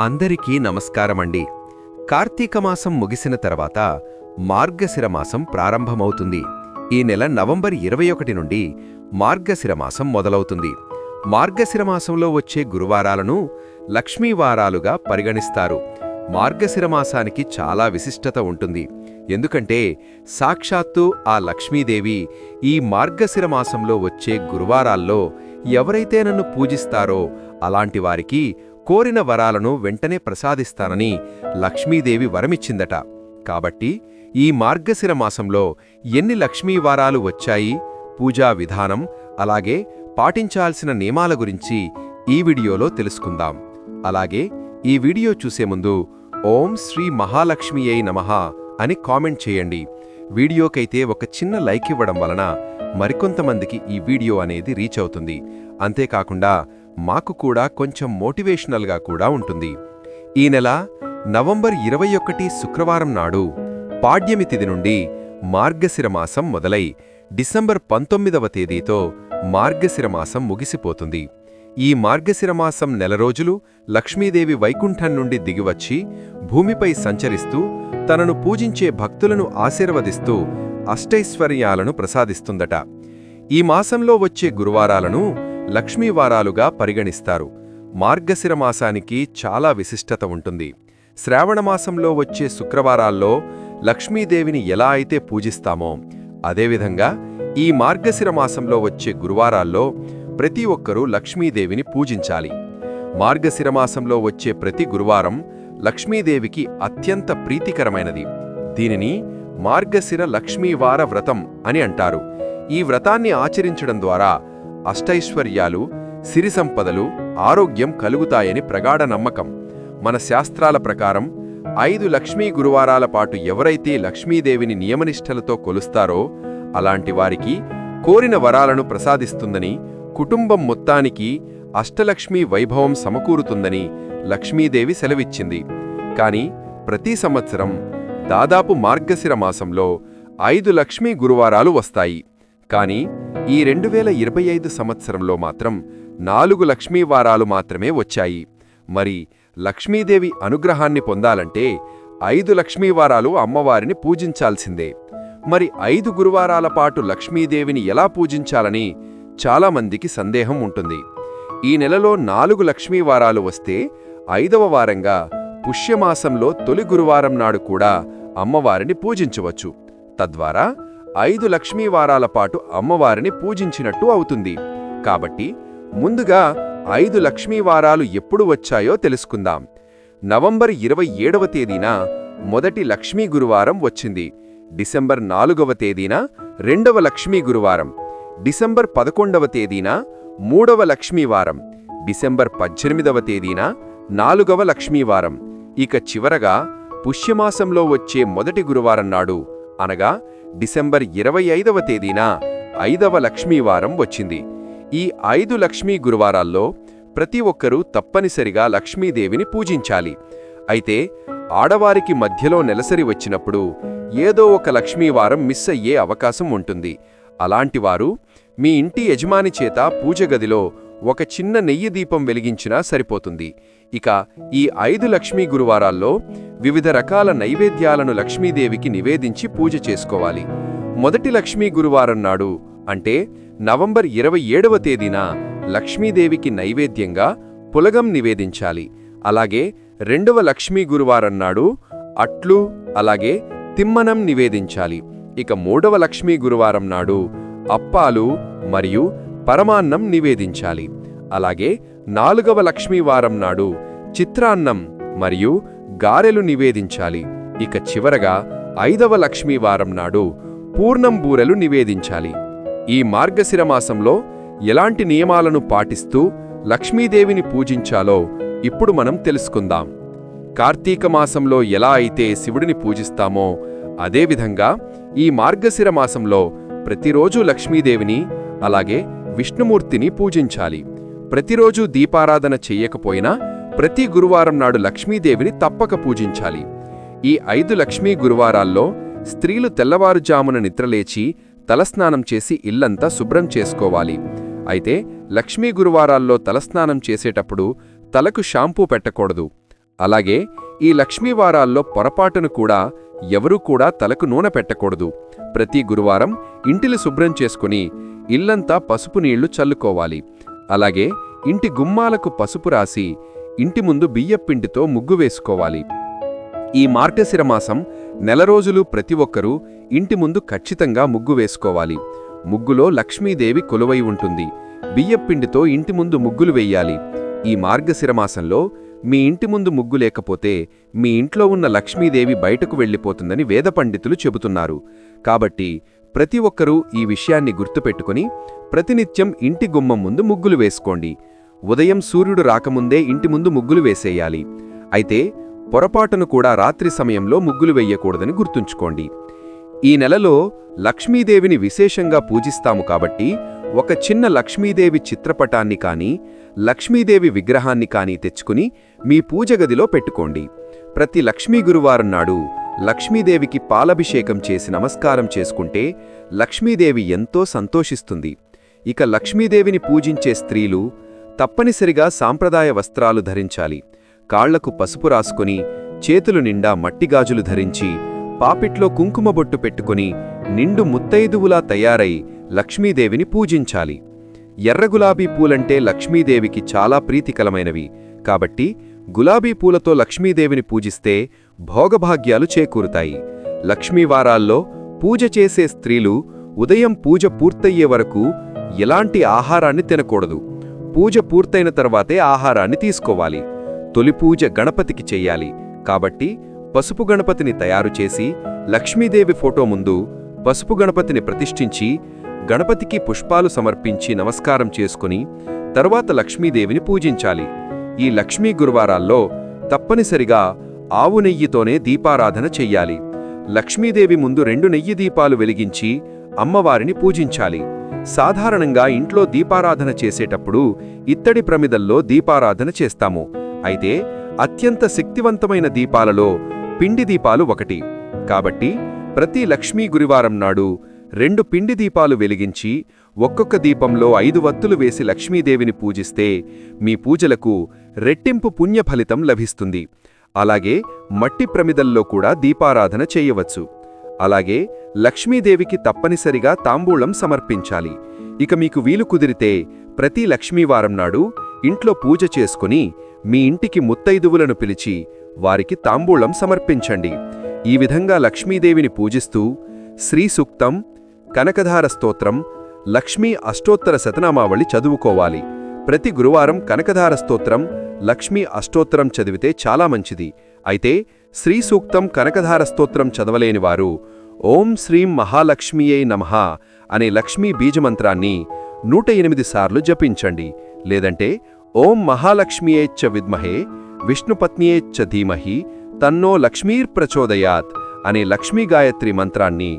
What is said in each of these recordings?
అందరికీ నమస్కారమండి. కార్తీక మాసం ముగిసిన తర్వాత మార్గశిర మాసం ప్రారంభమవుతుంది. ఈ నెల నవంబర్ ఇరవై ఒకటి నుండి మార్గశిర మాసం మొదలవుతుంది. మార్గశిర మాసంలో వచ్చే గురువారాలను లక్ష్మీవారాలుగా పరిగణిస్తారు. మార్గశిర మాసానికి చాలా విశిష్టత ఉంటుంది. ఎందుకంటే సాక్షాత్తు ఆ లక్ష్మీదేవి ఈ మార్గశిర మాసంలో వచ్చే గురువారాల్లో ఎవరైతే నన్ను పూజిస్తారో అలాంటి వారికి కోరిన వరాలను వెంటనే ప్రసాదిస్తానని లక్ష్మీదేవి వరమిచ్చిందట. కాబట్టి ఈ మార్గశిర మాసంలో ఎన్ని లక్ష్మీ వారాలు వచ్చాయి పూజా విధానం అలాగే పాటించాల్సిన నియమాల గురించి ఈ వీడియోలో తెలుసుకుందాం. అలాగే ఈ వీడియో చూసే ముందు ఓం శ్రీ మహాలక్ష్మియై నమః అని కామెంట్ చేయండి. వీడియోకైతే ఒక చిన్న లైక్ ఇవ్వడం వలన మరికొంతమందికి ఈ వీడియో అనేది రీచ్ అవుతుంది. అంతేకాకుండా మాకు కూడా కొంచెం మోటివేషనల్గా కూడా ఉంటుంది. ఈ నెల నవంబర్ ఇరవై ఒకటి శుక్రవారం నాడు పాడ్యమి తిథి నుండి మార్గశిరమాసం మొదలై డిసెంబర్ పంతొమ్మిదవ తేదీతో మార్గశిరమాసం ముగిసిపోతుంది. ఈ మార్గశిరమాసం నెల రోజులు లక్ష్మీదేవి వైకుంఠం నుండి దిగివచ్చి భూమిపై సంచరిస్తూ తనను పూజించే భక్తులను ఆశీర్వదిస్తూ అష్టైశ్వర్యాలను ప్రసాదిస్తుందట. ఈ మాసంలో వచ్చే గురువారాలను లక్ష్మీవారాలుగా పరిగణిస్తారు. మార్గశిర మాసానికి చాలా విశిష్టత ఉంటుంది. శ్రావణమాసంలో వచ్చే శుక్రవారాల్లో లక్ష్మీదేవిని ఎలా అయితే పూజిస్తామో అదేవిధంగా ఈ మార్గశిర మాసంలో వచ్చే గురువారాల్లో ప్రతి ఒక్కరూ లక్ష్మీదేవిని పూజించాలి. మార్గశిర మాసంలో వచ్చే ప్రతి గురువారం లక్ష్మీదేవికి అత్యంత ప్రీతికరమైనది. దీనిని మార్గశిర లక్ష్మీవార వ్రతం అని అంటారు. ఈ వ్రతాన్ని ఆచరించడం ద్వారా అష్టైశ్వర్యాలు సిరి సంపదలు ఆరోగ్యం కలుగుతాయని ప్రగాఢ నమ్మకం. మన శాస్త్రాల ప్రకారం ఐదు లక్ష్మీ గురువారాల పాటు ఎవరైతే లక్ష్మీదేవిని నియమనిష్టలతో కొలుస్తారో అలాంటి వారికి కోరిన వరాలను ప్రసాదిస్తుందని కుటుంబం మొత్తానికి అష్టలక్ష్మీ వైభవం సమకూరుతుందని లక్ష్మీదేవి సెలవిచ్చింది. కాని ప్రతి సంవత్సరం దాదాపు మార్గశిర మాసంలో ఐదు లక్ష్మీ గురువారాలు వస్తాయి. కానీ ఈ రెండు వేల ఇరవై ఐదు సంవత్సరంలో మాత్రం నాలుగు లక్ష్మీవారాలు మాత్రమే వచ్చాయి. మరి లక్ష్మీదేవి అనుగ్రహాన్ని పొందాలంటే ఐదు లక్ష్మీవారాలు అమ్మవారిని పూజించాల్సిందే. మరి ఐదు గురువారాల పాటు లక్ష్మీదేవిని ఎలా పూజించాలని చాలామందికి సందేహం ఉంటుంది. ఈ నెలలో నాలుగు లక్ష్మీవారాలు వస్తే ఐదవ వారంగా పుష్యమాసంలో తొలి గురువారం నాడు కూడా అమ్మవారిని పూజించవచ్చు. తద్వారా ఐదు లక్ష్మీవారాల పాటు అమ్మవారిని పూజించినట్టు అవుతుంది. కాబట్టి ముందుగా ఐదు లక్ష్మీవారాలు ఎప్పుడు వచ్చాయో తెలుసుకుందాం. నవంబర్ ఇరవై ఏడవ తేదీన మొదటి లక్ష్మీ గురువారం వచ్చింది. డిసెంబర్ నాలుగవ తేదీన రెండవ లక్ష్మీ గురువారం. డిసెంబర్ పదకొండవ తేదీన మూడవ లక్ష్మీవారం డిసెంబర్ పద్దెనిమిదవ తేదీన నాలుగవ లక్ష్మీవారం ఇక చివరగా పుష్యమాసంలో వచ్చే మొదటి గురువారం నాడు అనగా డిసెంబర్ ఇరవై ఐదవ తేదీన ఐదవ లక్ష్మీవారం వచ్చింది. ఈ ఐదు లక్ష్మీ గురువారాల్లో ప్రతి ఒక్కరూ తప్పనిసరిగా లక్ష్మీదేవిని పూజించాలి. అయితే ఆడవారికి మధ్యలో నెలసరి వచ్చినప్పుడు ఏదో ఒక లక్ష్మీవారం మిస్ అయ్యే అవకాశం ఉంటుంది. అలాంటివారు మీ ఇంటి యజమాని చేత పూజగదిలో ఒక చిన్న నెయ్యి దీపం వెలిగించినా సరిపోతుంది. ఇక ఈ ఐదు లక్ష్మీ గురువారాల్లో వివిధ రకాల నైవేద్యాలను లక్ష్మీదేవికి నివేదించి పూజ చేసుకోవాలి. మొదటి లక్ష్మీ గురువారం నాడు అంటే నవంబర్ ఇరవై ఏడవ తేదీన లక్ష్మీదేవికి నైవేద్యంగా పులగం నివేదించాలి. అలాగే రెండవ లక్ష్మీ గురువారం నాడు అట్లు అలాగే తిమ్మనం నివేదించాలి. ఇక మూడవ లక్ష్మీ గురువారం నాడు అప్పాలు మరియు పరమాన్నం నివేదించాలి. అలాగే నాలుగవ లక్ష్మీవారం నాడు చిత్రాన్నం మరియు గారెలు నివేదించాలి. ఇక చివరగా ఐదవ లక్ష్మీవారం నాడు పూర్ణం బూరెలు నివేదించాలి. ఈ మార్గశిర మాసంలో ఎలాంటి నియమాలను పాటిస్తూ లక్ష్మీదేవిని పూజించాలో ఇప్పుడు మనం తెలుసుకుందాం. కార్తీక మాసంలో ఎలా అయితే శివుడిని పూజిస్తామో అదేవిధంగా ఈ మార్గశిర మాసంలో ప్రతిరోజూ లక్ష్మీదేవిని అలాగే విష్ణుమూర్తిని పూజించాలి. ప్రతిరోజూ దీపారాధన చెయ్యకపోయినా ప్రతి గురువారం నాడు లక్ష్మీదేవిని తప్పక పూజించాలి. ఈ ఐదు లక్ష్మీ గురువారాల్లో స్త్రీలు తెల్లవారుజామున నిద్రలేచి తలస్నానం చేసి ఇల్లంతా శుభ్రం చేసుకోవాలి. అయితే లక్ష్మీ గురువారాల్లో తలస్నానం చేసేటప్పుడు తలకు షాంపూ పెట్టకూడదు. అలాగే ఈ లక్ష్మీవారాల్లో పొరపాటును కూడా ఎవరూ కూడా తలకు నూనె పెట్టకూడదు. ప్రతి గురువారం ఇంటిని శుభ్రం చేసుకుని ఇల్లంతా పసుపు నీళ్ళు చల్లుకోవాలి. అలాగే ఇంటి గుమ్మాలకు పసుపు రాసి ఇంటి ముందు బియ్యపిండితో ముగ్గు వేసుకోవాలి. ఈ మార్గశిర మాసం నెల రోజులు ప్రతి ఒక్కరూ ఇంటి ముందు ఖచ్చితంగా ముగ్గు వేసుకోవాలి. ముగ్గులో లక్ష్మీదేవి కొలువై ఉంటుంది. బియ్యపిండితో ఇంటి ముందు ముగ్గులు వెయ్యాలి ఈ మార్గశిర మాసంలో మీ ఇంటి ముందు ముగ్గు లేకపోతే మీ ఇంట్లో ఉన్న లక్ష్మీదేవి బయటకు వెళ్ళిపోతుందని వేద పండితులు చెబుతున్నారు. కాబట్టి ప్రతి ఒక్కరూ ఈ విషయాన్ని గుర్తుపెట్టుకుని ప్రతినిత్యం ఇంటి గుమ్మం ముందు ముగ్గులు వేసుకోండి. ఉదయం సూర్యుడు రాకముందే ఇంటి ముందు ముగ్గులు వేసేయాలి. అయితే పొరపాటును కూడా రాత్రి సమయంలో ముగ్గులు వెయ్యకూడదని గుర్తుంచుకోండి. ఈ నెలలో లక్ష్మీదేవిని విశేషంగా పూజిస్తాము కాబట్టి ఒక చిన్న లక్ష్మీదేవి చిత్రపటాన్ని కానీ లక్ష్మీదేవి విగ్రహాన్ని కానీ తెచ్చుకుని మీ పూజగదిలో పెట్టుకోండి. ప్రతి లక్ష్మీ గురువారం నాడు లక్ష్మీదేవికి పాలభిషేకం చేసి నమస్కారం చేసుకుంటే లక్ష్మీదేవి ఎంతో సంతోషిస్తుంది. ఇక లక్ష్మీదేవిని పూజించే స్త్రీలు తప్పనిసరిగా సాంప్రదాయ వస్త్రాలు ధరించాలి. కాళ్ళకు పసుపు రాసుకుని చేతులు నిండా మట్టిగాజులు ధరించి పాపిట్లో కుంకుమ బొట్టు పెట్టుకుని నిండు ముత్తైదువులా తయారై లక్ష్మీదేవిని పూజించాలి. ఎర్ర గులాబీ పూలంటే లక్ష్మీదేవికి చాలా ప్రీతికలమైనవి కాబట్టి గులాబీ పూలతో లక్ష్మీదేవిని పూజిస్తే భోగభాగ్యాలు చేకూరుతాయి. లక్ష్మీవారాల్లో పూజ చేసే స్త్రీలు ఉదయం పూజ పూర్తయ్యే వరకు ఎలాంటి ఆహారాన్ని తినకూడదు. పూజ పూర్తయిన తర్వాతే ఆహారాన్ని తీసుకోవాలి. తొలి పూజ గణపతికి చెయ్యాలి కాబట్టి పసుపు గణపతిని తయారు చేసి లక్ష్మీదేవి ఫోటో ముందు పసుపు గణపతిని ప్రతిష్ఠించి గణపతికి పుష్పాలు సమర్పించి నమస్కారం చేసుకుని తర్వాత లక్ష్మీదేవిని పూజించాలి. ఈ లక్ష్మీ గురువారాల్లో తప్పనిసరిగా ఆవు నెయ్యితోనే దీపారాధన చెయ్యాలి. లక్ష్మీదేవి ముందు రెండు నెయ్యి దీపాలు వెలిగించి అమ్మవారిని పూజించాలి. సాధారణంగా ఇంట్లో దీపారాధన చేసేటప్పుడు ఇత్తడి ప్రమిదల్లో దీపారాధన చేస్తాము. అయితే అత్యంత శక్తివంతమైన దీపాలలో పిండి దీపాలు ఒకటి. కాబట్టి ప్రతి లక్ష్మీ గురువారం నాడు రెండు పిండి దీపాలు వెలిగించి ఒక్కొక్క దీపంలో ఐదు వత్తులు వేసి లక్ష్మీదేవిని పూజిస్తే మీ పూజలకు రెట్టింపు పుణ్యఫలితం లభిస్తుంది. అలాగే మట్టి ప్రమిదల్లో కూడా దీపారాధన చేయవచ్చు. అలాగే లక్ష్మీదేవికి తప్పనిసరిగా తాంబూలం సమర్పించాలి. ఇక మీకు వీలు కుదిరితే ప్రతి లక్ష్మీవారం నాడు ఇంట్లో పూజ చేసుకుని మీ ఇంటికి ముత్తైదువులను పిలిచి వారికి తాంబూలం సమర్పించండి. ఈ విధంగా లక్ష్మీదేవిని పూజిస్తూ శ్రీ సూక్తం కనకధార స్తోత్రం లక్ష్మీ అష్టోత్తర శతనామావళి చదువుకోవాలి. ప్రతి గురువారం కనకధార స్తోత్రం లక్ష్మీ అష్టోత్తరం చదివితే చాలా మంచిది. అయితే శ్రీ సూక్తం కనకధార స్తోత్రం చదవలేని వారు ఓం శ్రీం మహాలక్ష్మీయే నమః అనే లక్ష్మీ బీజమంత్రాన్ని నూట ఎనిమిది సార్లు జపించండి. లేదంటే ఓం మహాలక్ష్మీయేచ్చ విద్మహే విష్ణుపత్నియేచ్చ ధీమహి తన్నో లక్ష్మీర్ ప్రచోదయాత్ అనే లక్ష్మీ గాయత్రి మంత్రాన్ని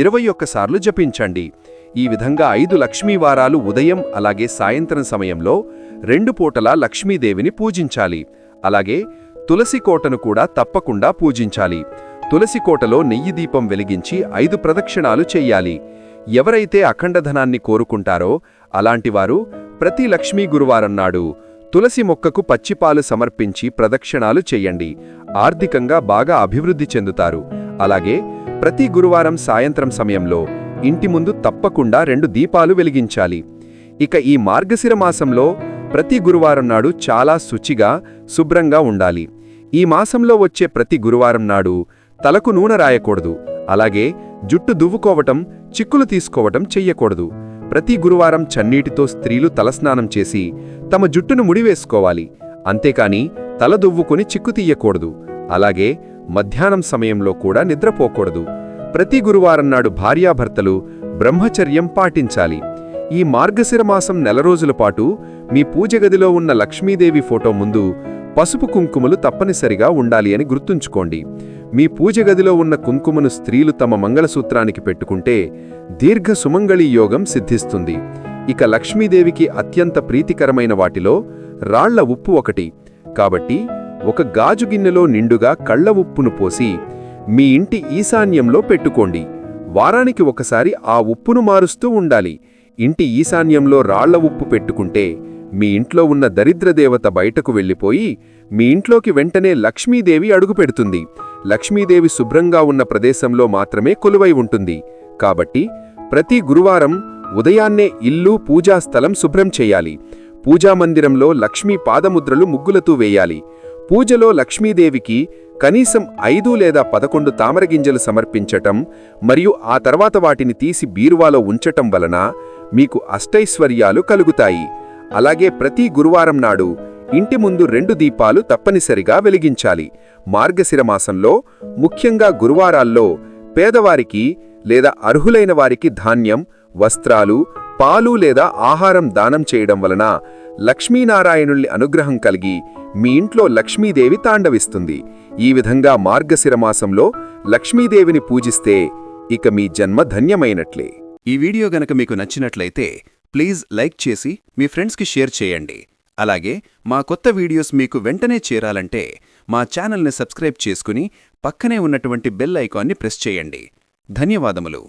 ఇరవై ఒక్కసార్లు జపించండి. ఈ విధంగా ఐదు లక్ష్మీ వారాలు ఉదయం అలాగే సాయంత్రం సమయంలో రెండు పూటలా లక్ష్మీదేవిని పూజించాలి. అలాగే తులసి కోటను కూడా తప్పకుండా పూజించాలి. తులసి కోటలో నెయ్యి దీపం వెలిగించి ఐదు ప్రదక్షిణాలు చెయ్యాలి ఎవరైతే అఖండధనాన్ని కోరుకుంటారో అలాంటివారు ప్రతి లక్ష్మీ గురువారం నాడు తులసి మొక్కకు పచ్చిపాలు సమర్పించి ప్రదక్షిణాలు చెయ్యండి ఆర్థికంగా బాగా అభివృద్ధి చెందుతారు. అలాగే ప్రతి గురువారం సాయంత్రం సమయంలో ఇంటి ముందు తప్పకుండా రెండు దీపాలు వెలిగించాలి. ఇక ఈ మార్గశిర మాసంలో ప్రతి గురువారం నాడు చాలా శుచిగా శుభ్రంగా ఉండాలి. ఈ మాసంలో వచ్చే ప్రతి గురువారం నాడు తలకు నూనె రాయకూడదు. అలాగే జుట్టు దువ్వుకోవటం చిక్కులు తీసుకోవటం చెయ్యకూడదు. ప్రతి గురువారం చన్నీటితో స్త్రీలు తలస్నానం చేసి తమ జుట్టును ముడివేసుకోవాలి. అంతేకాని తల దువ్వుకుని చిక్కు తీయకూడదు. అలాగే మధ్యాహ్నం సమయంలో కూడా నిద్రపోకూడదు. ప్రతి గురువారం నాడు భార్యాభర్తలు బ్రహ్మచర్యం పాటించాలి. ఈ మార్గశిర మాసం నెల రోజుల పాటు మీ పూజ గదిలో ఉన్న లక్ష్మీదేవి ఫోటో ముందు పసుపు కుంకుమలు తప్పనిసరిగా ఉండాలి అని గుర్తుంచుకోండి. మీ పూజ గదిలో ఉన్న కుంకుమను స్త్రీలు తమ మంగళసూత్రానికి పెట్టుకుంటే దీర్ఘ సుమంగళి యోగం సిద్ధిస్తుంది. ఇక లక్ష్మీదేవికి అత్యంత ప్రీతికరమైన వాటిలో రాళ్ళ ఉప్పు ఒకటి. కాబట్టి ఒక గాజు గిన్నెలో నిండుగా కళ్ళ ఉప్పును పోసి మీ ఇంటి ఈశాన్యంలో పెట్టుకోండి. వారానికి ఒకసారి ఆ ఉప్పును మారుస్తూ ఉండాలి. ఇంటి ఈశాన్యంలో రాళ్ళ ఉప్పు పెట్టుకుంటే మీ ఇంట్లో ఉన్న దరిద్రదేవత బయటకు వెళ్ళిపోయి మీ ఇంట్లోకి వెంటనే లక్ష్మీదేవి అడుగుపెడుతుంది లక్ష్మీదేవి శుభ్రంగా ఉన్న ప్రదేశంలో మాత్రమే కొలువై ఉంటుంది. కాబట్టి ప్రతి గురువారం ఉదయాన్నే ఇల్లు పూజా స్థలం శుభ్రం చేయాలి. పూజామందిరంలో లక్ష్మీ పాదముద్రలు ముగ్గులతూ వేయాలి. పూజలో లక్ష్మీదేవికి కనీసం ఐదు లేదా పదకొండు తామరగింజలు సమర్పించటం మరియు ఆ తర్వాత వాటిని తీసి బీరువాలో ఉంచటం వలన మీకు అష్టైశ్వర్యాలు కలుగుతాయి. అలాగే ప్రతి గురువారం నాడు ఇంటి ముందు రెండు దీపాలు తప్పనిసరిగా వెలిగించాలి. మార్గశిర మాసంలో ముఖ్యంగా గురువారాల్లో పేదవారికి లేదా అర్హులైన వారికి ధాన్యం వస్త్రాలు పాలు లేదా ఆహారం దానం చేయడం వలన లక్ష్మీనారాయణుల్ని అనుగ్రహం కలిగి మీ ఇంట్లో లక్ష్మీదేవి తాండవిస్తుంది. ఈ విధంగా మార్గశిరమాసంలో లక్ష్మీదేవిని పూజిస్తే ఇక మీ జన్మ ధన్యమైనట్లే. ఈ వీడియో గనక మీకు నచ్చినట్లయితే ప్లీజ్ లైక్ చేసి మీ ఫ్రెండ్స్కి షేర్ చేయండి. అలాగే మా కొత్త వీడియోస్ మీకు వెంటనే చేరాలంటే మా ఛానల్ని సబ్స్క్రైబ్ చేసుకుని పక్కనే ఉన్నటువంటి బెల్ ఐకాన్ని ప్రెస్ చేయండి. ధన్యవాదములు.